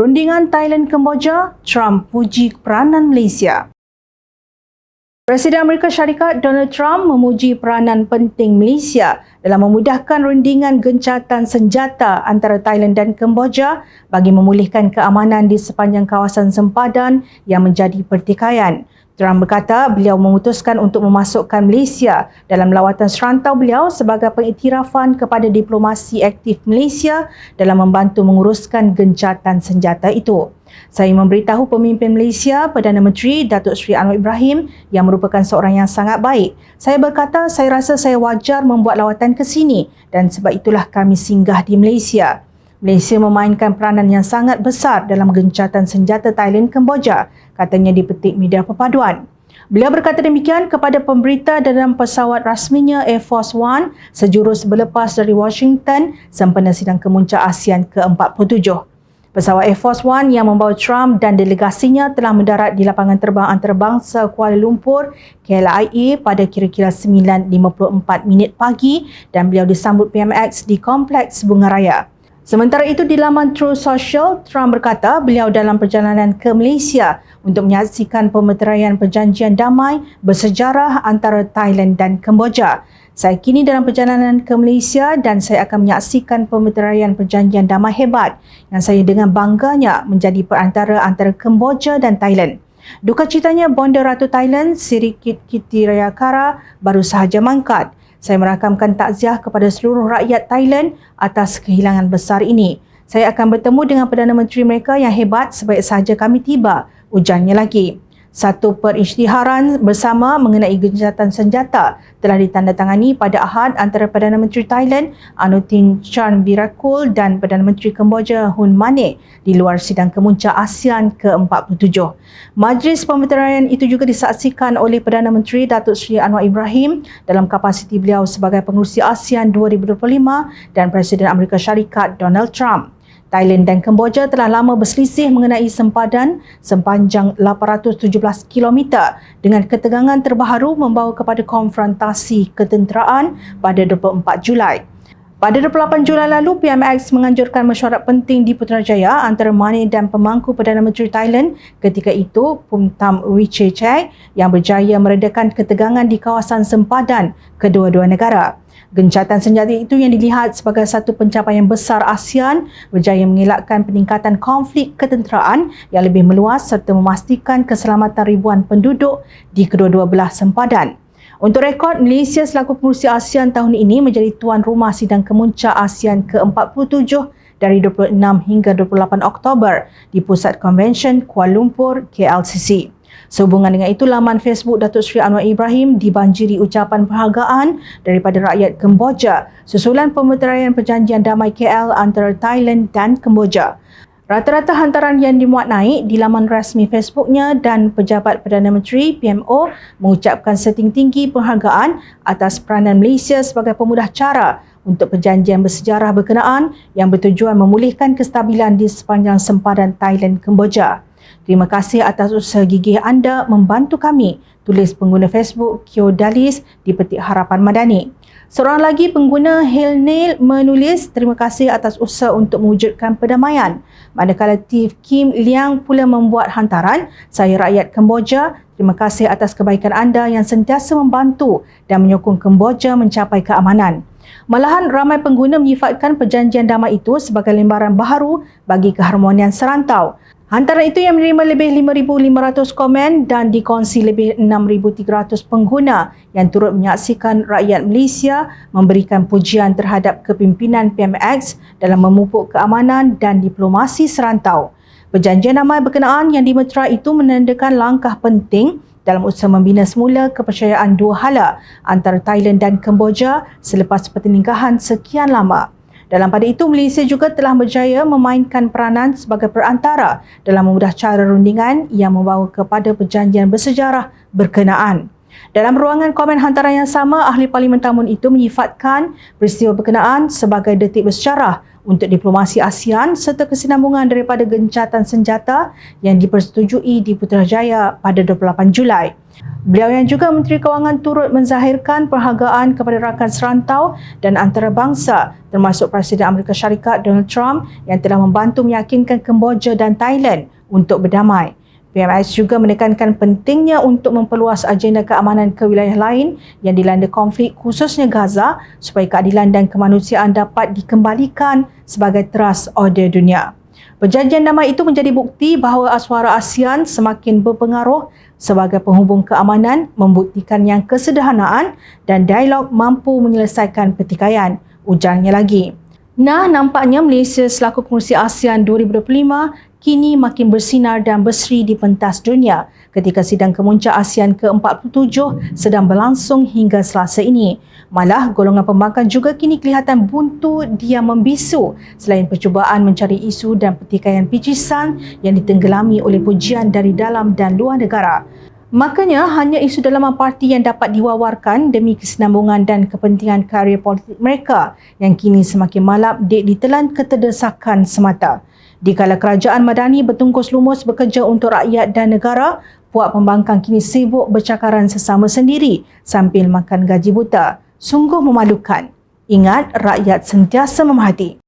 Rundingan Thailand Kemboja, Trump puji peranan Malaysia. Presiden Amerika Syarikat Donald Trump memuji peranan penting Malaysia dalam memudahkan rundingan gencatan senjata antara Thailand dan Kemboja bagi memulihkan keamanan di sepanjang kawasan sempadan yang menjadi pertikaian. Trump berkata beliau memutuskan untuk memasukkan Malaysia dalam lawatan serantau beliau sebagai pengiktirafan kepada diplomasi aktif Malaysia dalam membantu menguruskan gencatan senjata itu. Saya memberitahu pemimpin Malaysia, Perdana Menteri Datuk Seri Anwar Ibrahim yang merupakan seorang yang sangat baik. Saya berkata saya rasa saya wajar membuat lawatan ke sini dan sebab itulah kami singgah di Malaysia. Malaysia memainkan peranan yang sangat besar dalam gencatan senjata Thailand Kemboja, katanya di petik media perpaduan. Beliau berkata demikian kepada pemberita dalam pesawat rasminya Air Force One sejurus berlepas dari Washington sempena sidang kemuncak ASEAN ke-47. Pesawat Air Force One yang membawa Trump dan delegasinya telah mendarat di lapangan terbang antarabangsa Kuala Lumpur KLIA pada kira-kira 9.54 minit pagi dan beliau disambut PMX di Kompleks Bunga Raya. Sementara itu di laman True Social, Trump berkata beliau dalam perjalanan ke Malaysia untuk menyaksikan pemeteraian perjanjian damai bersejarah antara Thailand dan Kemboja. Saya kini dalam perjalanan ke Malaysia dan saya akan menyaksikan pemeteraian perjanjian damai hebat yang saya dengan bangganya menjadi perantara antara Kemboja dan Thailand. Duka citanya Bonda Ratu Thailand, Sirikit Kitirayakara baru sahaja mangkat. Saya merakamkan takziah kepada seluruh rakyat Thailand atas kehilangan besar ini. Saya akan bertemu dengan Perdana Menteri mereka yang hebat sebaik sahaja kami tiba, ujarnya lagi. Satu perisytiharan bersama mengenai gencatan senjata telah ditandatangani pada Ahad antara Perdana Menteri Thailand Anutin Chan Virakul dan Perdana Menteri Kemboja Hun Manet di luar sidang kemuncak ASEAN ke-47. Majlis pemeteraian itu juga disaksikan oleh Perdana Menteri Datuk Seri Anwar Ibrahim dalam kapasiti beliau sebagai pengurusi ASEAN 2025 dan Presiden Amerika Syarikat Donald Trump. Thailand dan Kemboja telah lama berselisih mengenai sempadan sepanjang 817 km dengan ketegangan terbaru membawa kepada konfrontasi ketenteraan pada 24 Julai. Pada 28 Julai lalu, PMX menganjurkan mesyuarat penting di Putrajaya antara Mani dan pemangku Perdana Menteri Thailand ketika itu Pumtam Wichechek yang berjaya meredakan ketegangan di kawasan sempadan kedua-dua negara. Gencatan senjata itu yang dilihat sebagai satu pencapaian besar ASEAN berjaya mengelakkan peningkatan konflik ketenteraan yang lebih meluas serta memastikan keselamatan ribuan penduduk di kedua-dua belah sempadan. Untuk rekod, Malaysia selaku pengurusi ASEAN tahun ini menjadi tuan rumah sidang kemuncak ASEAN ke-47 dari 26 hingga 28 Oktober di Pusat Konvensyen Kuala Lumpur, KLCC. Sehubungan dengan itu, laman Facebook Datuk Seri Anwar Ibrahim dibanjiri ucapan penghargaan daripada rakyat Kemboja susulan pemeteraian perjanjian damai KL antara Thailand dan Kemboja. Rata-rata hantaran yang dimuat naik di laman rasmi Facebooknya dan pejabat Perdana Menteri PMO mengucapkan seting tinggi penghargaan atas peranan Malaysia sebagai pemudah cara untuk perjanjian bersejarah berkenaan yang bertujuan memulihkan kestabilan di sepanjang sempadan Thailand Kemboja. Terima kasih atas usaha gigih anda membantu kami, tulis pengguna Facebook Kyo Dalis di petik harapan Madani. Seorang lagi pengguna Nail menulis terima kasih atas usaha untuk mewujudkan perdamaian. Manakala Tiff Kim Liang pula membuat hantaran, saya rakyat Kemboja, terima kasih atas kebaikan anda yang sentiasa membantu dan menyokong Kemboja mencapai keamanan. Malahan ramai pengguna menyifatkan perjanjian damai itu sebagai lembaran baharu bagi keharmonian serantau. Antara itu yang menerima lebih 5,500 komen dan dikongsi lebih 6,300 pengguna yang turut menyaksikan rakyat Malaysia memberikan pujian terhadap kepimpinan PMX dalam memupuk keamanan dan diplomasi serantau. Perjanjian damai berkenaan yang dimetera itu menandakan langkah penting dalam usaha membina semula kepercayaan dua hala antara Thailand dan Kemboja selepas pertelingkahan sekian lama. Dalam pada itu, Malaysia juga telah berjaya memainkan peranan sebagai perantara dalam memudah cara rundingan yang membawa kepada perjanjian bersejarah berkenaan. Dalam ruangan komen hantaran yang sama, Ahli Parlimen Tamun itu menyifatkan peristiwa berkenaan sebagai detik bersejarah untuk diplomasi ASEAN serta kesinambungan daripada gencatan senjata yang dipersetujui di Putrajaya pada 28 Julai. Beliau yang juga Menteri Kewangan turut menzahirkan perhargaan kepada rakan serantau dan antarabangsa termasuk Presiden Amerika Syarikat Donald Trump yang telah membantu meyakinkan Kemboja dan Thailand untuk berdamai. PMS juga menekankan pentingnya untuk memperluas agenda keamanan ke wilayah lain yang dilanda konflik khususnya Gaza supaya keadilan dan kemanusiaan dapat dikembalikan sebagai teras order dunia. Perjanjian damai itu menjadi bukti bahawa suara ASEAN semakin berpengaruh sebagai penghubung keamanan membuktikan yang kesederhanaan dan dialog mampu menyelesaikan pertikaian. Ujarnya lagi. Nah, nampaknya Malaysia selaku pengurusi ASEAN 2025 kini makin bersinar dan berseri di pentas dunia ketika sidang kemuncak ASEAN ke-47 sedang berlangsung hingga selasa ini. Malah, golongan pembangkang juga kini kelihatan buntu dia membisu selain percubaan mencari isu dan pertikaian picisan yang ditenggelami oleh pujian dari dalam dan luar negara. Makanya hanya isu dalaman parti yang dapat diwawarkan demi kesinambungan dan kepentingan karier politik mereka yang kini semakin malap ditelan keterdesakan semata. Di kala kerajaan Madani bertungkus lumus bekerja untuk rakyat dan negara, puak pembangkang kini sibuk bercakaran sesama sendiri sambil makan gaji buta. Sungguh memalukan. Ingat, rakyat sentiasa memahati.